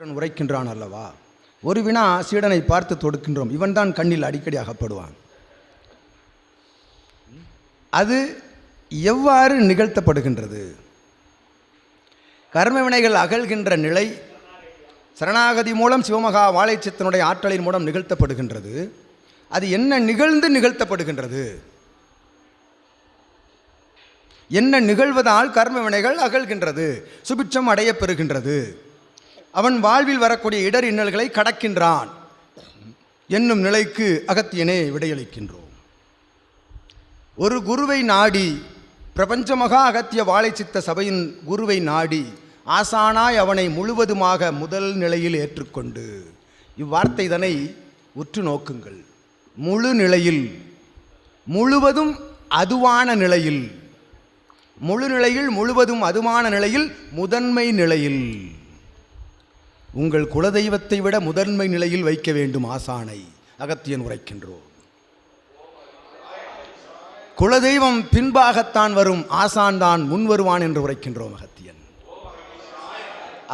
உரைக்கின்றான் அல்லவா? ஒரு வினா சீடனை பார்த்து தொடுக்கின்றோம். இவன்தான் கண்ணில் அடிக்கடி அகப்படுவான். அது எவ்வாறு நிகழ்த்தப்படுகின்றது? கர்ம வினைகள் நிலை சரணாகதி மூலம் சிவமகா வாழைச்சித்தனுடைய ஆற்றலின் மூலம் நிகழ்த்தப்படுகின்றது. அது என்ன நிகழ்ந்து நிகழ்த்தப்படுகின்றது? என்ன நிகழ்வதால் கர்ம வினைகள் அகழ்கின்றது சுபிட்சம் அடைய பெறுகின்றது. அவன் வாழ்வில் வரக்கூடிய இடர் இன்னல்களை கடக்கின்றான். என்னும் நிலைக்கு அகத்தியனே விடையளிக்கின்றோம். ஒரு குருவை நாடி பிரபஞ்சமகா அகத்திய வாழைச்சித்த சபையின் குருவை நாடி ஆசானாய் அவனை முழுவதுமாக முதல் நிலையில் ஏற்றுக்கொண்டு இவ்வார்த்தை இதனை உற்று நோக்குங்கள். முழு நிலையில் முழுவதும் அதுவான நிலையில் முழு நிலையில் முழுவதும் அதுவான நிலையில் முதன்மை நிலையில். உங்கள் குலதெய்வத்தை விட முதன்மை நிலையில் வைக்க வேண்டும் ஆசானை. அகத்தியன் உரைக்கின்றோம். குலதெய்வம் பின்பாகத்தான் வரும் ஆசான் தான் முன் வருவான் என்று உரைக்கின்றோம் அகத்தியன்.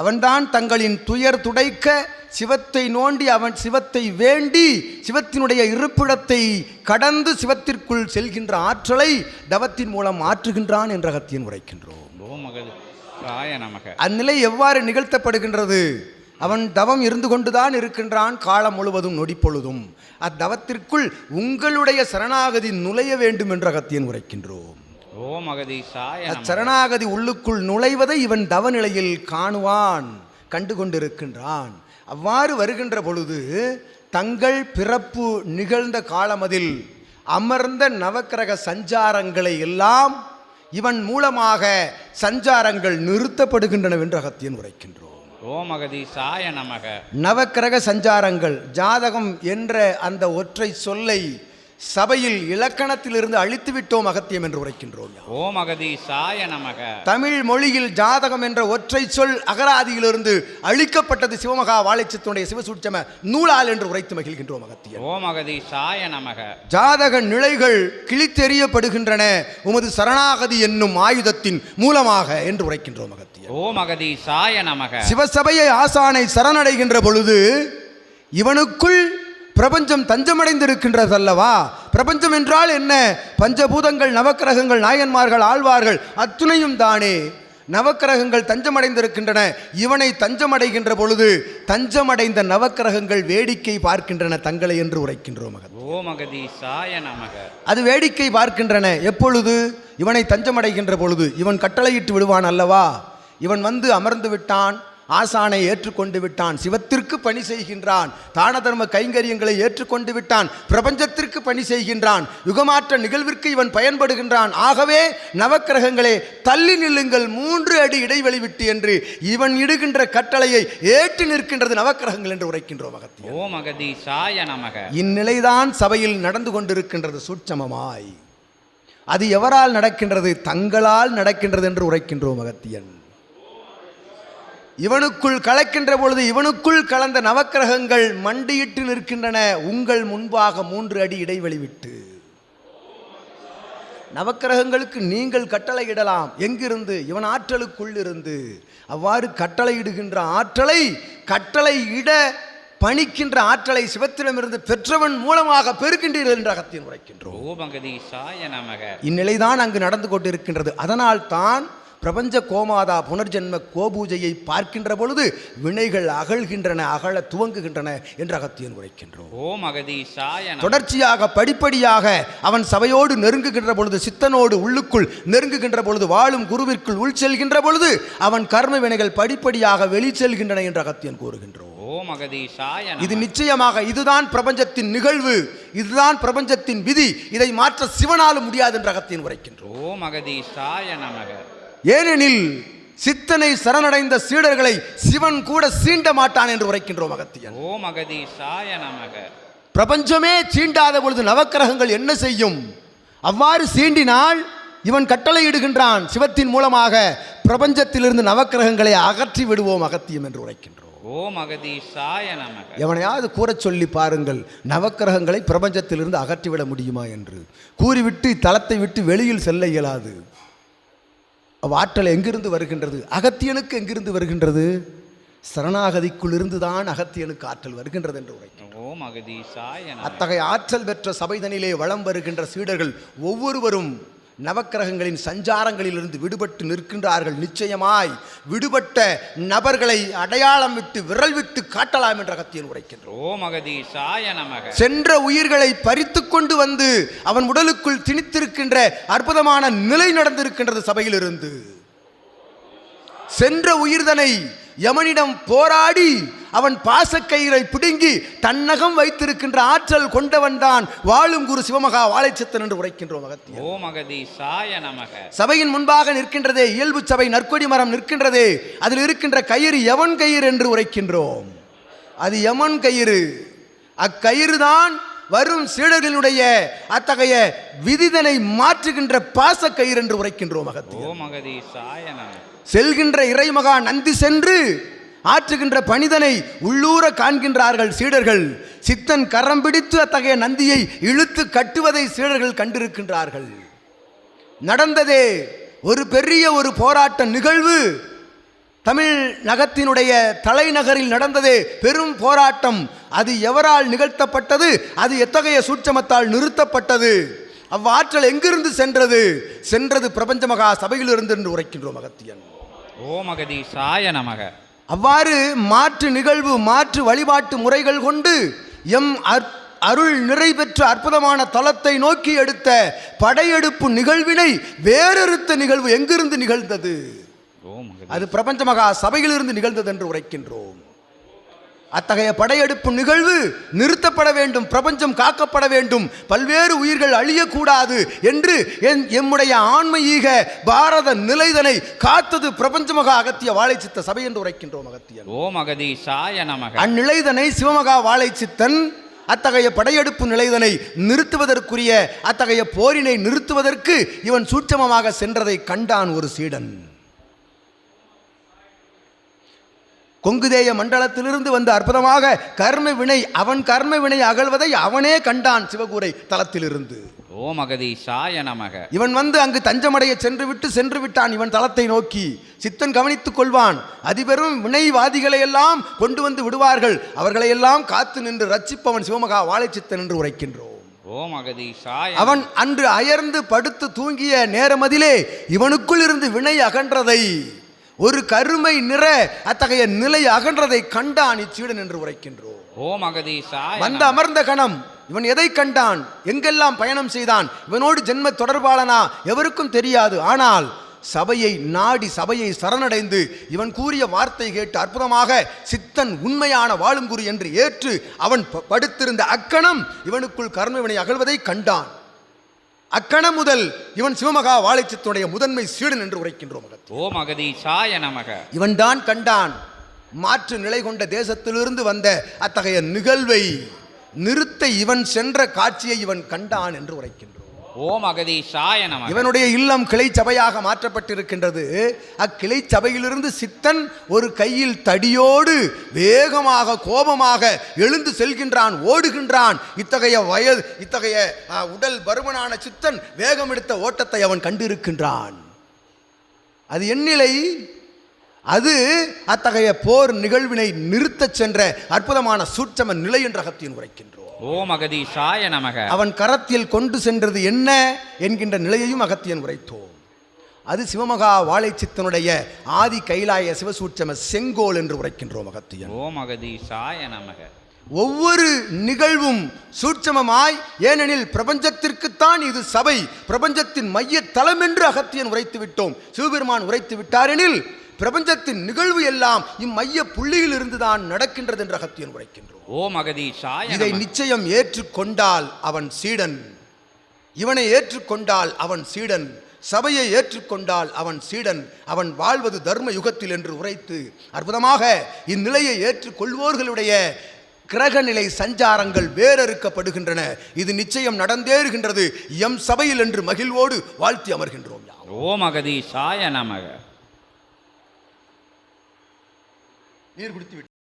அவன்தான் தங்களின் துயர் துடைக்க சிவத்தை நோண்டி அவன் சிவத்தை வேண்டி சிவத்தினுடைய இருப்பிடத்தை கடந்து சிவத்திற்குள் செல்கின்ற ஆற்றலை தவத்தின் மூலம் ஆற்றுகின்றான் என்று அகத்தியன் உரைக்கின்றோம். அந்நிலை எவ்வாறு நிகழ்த்தப்படுகின்றது? அவன் தவம் இருந்து கொண்டுதான் இருக்கின்றான் காலம் முழுவதும் நொடிப்பொழுதும். அத்தவத்திற்குள் உங்களுடைய சரணாகதி நுழைய வேண்டும் என்று அகத்தியன் உரைக்கின்றோம். ஓமகதி சாய நமக. அச்சரணாகதி உள்ளுக்குள் நுழைவதை இவன் தவநிலையில் காணுவான் கண்டு கொண்டிருக்கின்றான். அவ்வாறு வருகின்ற பொழுது தங்கள் பிறப்பு நிகழ்ந்த காலமதில் அமர்ந்த நவக்கிரக சஞ்சாரங்களை எல்லாம் இவன் மூலமாக சஞ்சாரங்கள் நிறுத்தப்படுகின்றன என்று அகத்தியன் உரைக்கின்றோம் ஓமகதீசாய நமக. நவக்கிரக சஞ்சாரங்கள் ஜாதகம் என்ற அந்த ஒற்றை சொல்லை சபையில் இலக்கணத்திலிருந்து அழித்து விட்டோம் அகத்தியம் என்று உரைக்கின்றோம். ஓமகதி சாய நமக. தமிழ் மொழியில் ஜாதகம் என்ற ஒற்றை சொல் அகராதியிலிருந்து அழிக்கப்பட்டது சிவமகா வாழைச்சத்துடைய சிவசூட்சம நூலால் என்று உரைத்து மகிழ்கின்றோம் அகத்தியன் ஓமகதி சாய நமக. ஜாதக நிலைகள் கிழித்தெறியப்படுகின்றன. உமது சரணாகதி என்னும் ஆயுதத்தின் மூலமாக என்று உரைக்கின்றோம் அகத்தியன் ஓமகதி சாய நமக. சிவசபையை ஆசானை சரணடைகின்ற பொழுது இவனுக்குள் பிரபஞ்சம் தஞ்சமடைந்திருக்கின்றது அல்லவா பிரபஞ்சம் என்றால் என்ன? பஞ்சபூதங்கள் நவக்கிரகங்கள் நாயன்மார்கள் ஆழ்வார்கள் அத்துணையும் தானே. நவக்கிரகங்கள் தஞ்சமடைந்திருக்கின்றன. இவனை தஞ்சமடைகின்ற பொழுது தஞ்சமடைந்த நவக்கிரகங்கள் வேடிக்கை பார்க்கின்றன தங்களை என்று உரைக்கின்றோம் மகன். ஓமகதி சாய நமக. அது வேடிக்கை பார்க்கின்றன. எப்பொழுது? இவனை தஞ்சமடைகின்ற பொழுது. இவன் கட்டளையிட்டு விடுவான் அல்லவா? இவன் வந்து அமர்ந்து விட்டான். ஆசானை ஏற்றுக்கொண்டு விட்டான். சிவத்திற்கு பணி செய்கின்றான். தான தர்ம கைங்கரியங்களை ஏற்றுக்கொண்டு விட்டான். பிரபஞ்சத்திற்கு பணி செய்கின்றான். யுகமாற்ற நிகழ்விற்கு இவன் பயன்படுகின்றான். ஆகவே நவக்கிரகங்களே தள்ளி நில்லுங்கள். மூன்று அடி இடைவெளி விட்டு என்று இவன் இடுகின்ற கட்டளையை ஏற்று நிற்கின்றது நவக்கிரகங்கள் என்று உரைக்கின்றோம் சாய நமக. இந்நிலைதான் சபையில் நடந்து கொண்டிருக்கின்றது சூட்சமமாய். அது எவரால் நடக்கின்றது? தங்களால் நடக்கின்றது என்று உரைக்கின்றோம் அகத்தியன் இவனுக்குள் கலக்கின்ற பொழுது இவனுக்குள் கலந்த நவக்கிரகங்கள் மண்டியிட்டு நிற்கின்றன. உங்கள் முன்பாக மூன்று அடி இடைவெளி விட்டு. நவக்கிரகங்களுக்கு நீங்கள் கட்டளையிடலாம் எங்கிருந்து? இவன் ஆற்றலுக்குள் இருந்து. அவ்வாறு கட்டளையிடுகின்ற ஆற்றலை கட்டளையிட பணிக்கின்ற ஆற்றலை சிவத்திடமிருந்து பெற்றவன் மூலமாக பெறுகின்றீர்கள் என்று அகத்தியன் உரைக்கின்றோம் இந்நிலைதான் அங்கு நடந்து கொண்டிருக்கின்றது. அதனால் தான் பிரபஞ்ச கோமாதா புனர்ஜென்ம கோபூஜையை பார்க்கின்ற பொழுது வினைகள் அகழ்கின்றன அகல துவங்குகின்றன என்று அகத்தியன் உரைக்கின்றோம் சாய நமக தொடர்ச்சியாக படிப்படியாக அவன் சபையோடு நெருங்குகின்ற பொழுது சித்தனோடு உள்ளுக்குள் நெருங்குகின்ற பொழுது வாழும் குருவிற்குள் உள் செல்கின்ற பொழுது அவன் கர்ம வினைகள் படிப்படியாக வெளி செல்கின்றன என்று அகத்தியன் கூறுகின்றோம் இது நிச்சயமாக இதுதான் பிரபஞ்சத்தின் நிகழ்வு இதுதான் பிரபஞ்சத்தின் விதி இதை மாற்ற சிவனாலும் முடியாது என்று அகத்தியன் உரைக்கின்றோம் சாய நமக. ஏனெனில் சித்தனை சரணடைந்த சீடர்களை சிவன் கூட சீண்ட மாட்டான் என்று உரைக்கின்றோம் அகத்தியன். ஓமகதி சாய நமக. பிரபஞ்சமே சீண்டாத பொழுது நவக்கிரகங்கள் என்ன செய்யும்? அவ்வாறு சீண்டினால் இவன் கட்டளையிடுகின்றான் சிவத்தின் மூலமாக பிரபஞ்சத்திலிருந்து நவக்கிரகங்களை அகற்றி விடுவோம் அகத்தியம் என்று உரைக்கின்றோம். ஓமகதி சாய நமக. எவனையாவது கூறச் சொல்லி பாருங்கள் நவக்கிரகங்களை பிரபஞ்சத்திலிருந்து அகற்றிவிட முடியுமா என்று. கூறிவிட்டு தளத்தை விட்டு வெளியில் செல்ல இயலாது. ஆற்றல் எங்கிருந்து வருகின்றது? அகத்தியனுக்கு எங்கிருந்து வருகின்றது? சரணாகதிக்குள் இருந்துதான் அகத்தியனுக்கு ஆற்றல் வருகின்றது என்று உரைக்கும் அத்தகைய ஆற்றல் பெற்ற சபைதனிலே வலம் வருகின்ற சீடர்கள் ஒவ்வொருவரும் நவக்கிரகங்களின் சஞ்சாரங்களிலிருந்து விடுபட்டு நிற்கின்றார்கள். நிச்சயமாய் விடுபட்ட நபர்களை அடையாளம் விட்டு விரல் விட்டு காட்டலாம் என்ற அகத்தியன் உரைக்கின்றோம் சென்ற உயிர்களை பறித்து கொண்டு வந்து அவன் உடலுக்குள் திணித்திருக்கின்ற அற்புதமான நிலை நடந்திருக்கின்றது சபையிலிருந்து. சென்ற உயிர்தனை யமனிடம் போராடி அவன் பாசக்கயிறை பிடுங்கி தன்னகம் வைத்திருக்கின்ற ஆற்றல் கொண்டவன் தான் வாழும் குரு சிவமகா வாழைச்சத்தன் என்று உரைக்கின்றோம் அகத்தியன் ஓம் அகதீசாய நமக. சபையின் முன்பாக நிற்கின்றதே இயல்பு சபை நற்கொடி மரம் நிற்கின்றதே அதில் இருக்கின்ற கயிறு எவன் கயிறு என்று உரைக்கின்றோம். அது எமன் கயிறு? அக்கயிறு தான் வரும் சீடர்களுடைய அத்தகைய விதிதனை மாற்றுகின்ற பாச கயிறு என்று உரைக்கின்றோம் நமக. செல்கின்ற இறைமகா நந்தி சென்று ஆற்றுகின்ற பணிதனை உள்ளூர காண்கின்றார்கள் சீடர்கள். சித்தன் கரம் பிடித்து அத்தகைய நந்தியை இழுத்து கட்டுவதை சீடர்கள் கண்டிருக்கின்றார்கள். நடந்ததே ஒரு பெரிய ஒரு போராட்ட நிகழ்வு. தமிழ் நகத்தினுடைய தலைநகரில் நடந்ததே பெரும் போராட்டம். அது எவரால் நிகழ்த்தப்பட்டது? அது எத்தகைய சூட்சமத்தால் நிறுத்தப்பட்டது? அவ்வாற்றல் எங்கிருந்து சென்றது? சென்றது பிரபஞ்ச மகா சபையிலிருந்து என்று உரைக்கின்றோம் அகத்தியன் மகதி சாய நமக. அவ்வாறு மாற்று நிகழ்வு மாற்று வழிபாட்டு முறைகள் கொண்டு எம் அருள் நிறைபெற்ற அற்புதமான தலத்தை நோக்கி எடுத்த படையெடுப்பு நிகழ்வினை வேறறுத்த நிகழ்வு எங்கிருந்து நிகழ்ந்தது? அது பிரபஞ்ச மகா சபையிலிருந்து நிகழ்ந்தது என்று உரைக்கின்றோம். அத்தகைய படையெடுப்பு நிகழ்வு நிறுத்தப்பட வேண்டும் பிரபஞ்சம் காக்கப்பட வேண்டும் பல்வேறு உயிர்கள் அழியக்கூடாது என்று என் எம்முடைய ஆன்மீக பாரத நிலைதனை காத்தது பிரபஞ்ச மகா அகத்திய வாழைச்சித்த சபை என்று உரைக்கின்றோம் அகத்தியன். ஓம் அகதீசாய நமக. அந்நிலைதனை சிவமகா வாழைச்சித்தன் அத்தகைய படையெடுப்பு நிலைதனை நிறுத்துவதற்குரிய அத்தகைய போரினை நிறுத்துவதற்கு இவன் சூட்சமமாக சென்றதை கண்டான் ஒரு சீடன். கொங்குதேய மண்டலத்திலிருந்து வந்து அற்புதமாக கர்ம வினை அவன் கர்ம வினை அகழ்வதை அவனே கண்டான் சிவகூரை தலத்திலிருந்து ஓம் அகதீசாய நமக. இவன் வந்து அங்கு தஞ்சமடைய சென்று விட்டு சென்று விட்டான் இவன் தலத்தை நோக்கி. சித்தன் கவனித்துக் கொள்வான். அதிபெரும் வினைவாதிகளை எல்லாம் கொண்டு வந்து விடுவார்கள். அவர்களை எல்லாம் காத்து நின்று ரட்சிப்பவன் சிவமகா வாழைச்சித்தன் என்று உரைக்கின்றோம். ஓம் அகதீசாய அவன் அன்று அயர்ந்து படுத்து தூங்கிய நேரமதிலே இவனுக்குள் இருந்து வினை அகன்றதை ஒரு கருமை நிற அத்தகைய நிலை அகன்றதை கண்டான் இச்சீடன் என்று உரைக்கின்றோம். அகதீசாய வந்து அமர்ந்த கணம். இவன் எதை கண்டான்? எங்கெல்லாம் பயணம் செய்தான்? இவனோடு ஜென்ம தொடர்பாளனா? எவருக்கும் தெரியாது. ஆனால் சபையை நாடி சபையை சரணடைந்து இவன் கூறிய வார்த்தை கேட்டு அற்புதமாக சித்தன் உண்மையான வாழுங்குரு என்று ஏற்று அவன் படுத்திருந்த அக்கணம் இவனுக்குள் கர்மவினை அகழ்வதை கண்டான். அக்கணம் முதல் இவன் சிவமகா வாழைச்சத்துடைய முதன்மை சீடன் என்று உரைக்கின்றோம். ஓம் அகதீசாய நமக. இவன்தான் கண்டான். மாற்று நிலை கொண்ட தேசத்திலிருந்து வந்த அத்தகைய நிகழ்வை நிறுத்த இவன் சென்ற காட்சியை இவன் கண்டான் என்று உரைக்கின்றோம். ஓம் அகதீஷாய நம இவனுடைய இல்லம் கிளை சபையாக மாற்றப்பட்டிருக்கின்றது. அக்கிளை சபையிலிருந்து சித்தன் ஒரு கையில் தடியோடு வேகமாக கோபமாக எழுந்து செல்கின்றான் ஓடுகின்றான். இத்தகைய வயது இத்தகைய உடல் பருமனான சித்தன் வேகம் எடுத்த ஓட்டத்தை அவன் கண்டிருக்கின்றான். அது எண்ணிலை அது அத்தகைய போர் நிகழ்வினை நிறுத்தச் சென்ற அற்புதமான சூட்சம நிலை என்ற அகத்தியன் உரைக்கின்றோம். ஓம் அகதீசாய நமக. அவன் கரத்தில் கொண்டு சென்றது என்ன என்கின்ற நிலையையும் அகத்தியன் உரைத்தோம். அது சிவமகா வாழைச்சித்தனுடைய ஆதி கைலாய சிவசூட்சம செங்கோல் என்று உரைக்கின்றோம் அகத்தியன். ஓம் அகதீசாய நமக. ஒவ்வொரு நிகழ்வும் சூட்சமமாய் ஏனெனில் பிரபஞ்சத்திற்குத்தான் இது சபை பிரபஞ்சத்தின் மைய தலம் என்று அகத்தியன் உரைத்து விட்டோம் சிவபெருமான் உரைத்து விட்டாரெனில் பிரபஞ்சத்தின் நிகழ்வு எல்லாம் இம்மைய புள்ளியில் இருந்துதான் நடக்கின்றது என்று அகத்தியன் உரைக்கின்றோம். ஓம் அகதீசாய இதை நிச்சயம் ஏற்றுக்கொண்டால் அவன் சீடன். இவனை ஏற்றுக்கொண்டால் அவன் சீடன். சபையை ஏற்றுக்கொண்டால் அவன் சீடன். அவன் வாழ்வது தர்ம யுகத்தில் என்று உரைத்து அற்புதமாக இந்நிலையை ஏற்றுக்கொள்வோர்களுடைய கிரகநிலை சஞ்சாரங்கள் வேறறுக்கப்படுகின்றன. இது நிச்சயம் நடந்தேறுகின்றது. எம் சபையில் என்று மகிழ்வோடு வாழ்த்தி அமர்கின்றோம் யாம். ஓம் அகதீசாய நமக ನೀರು ಬಿಡ್ತೀವಿ.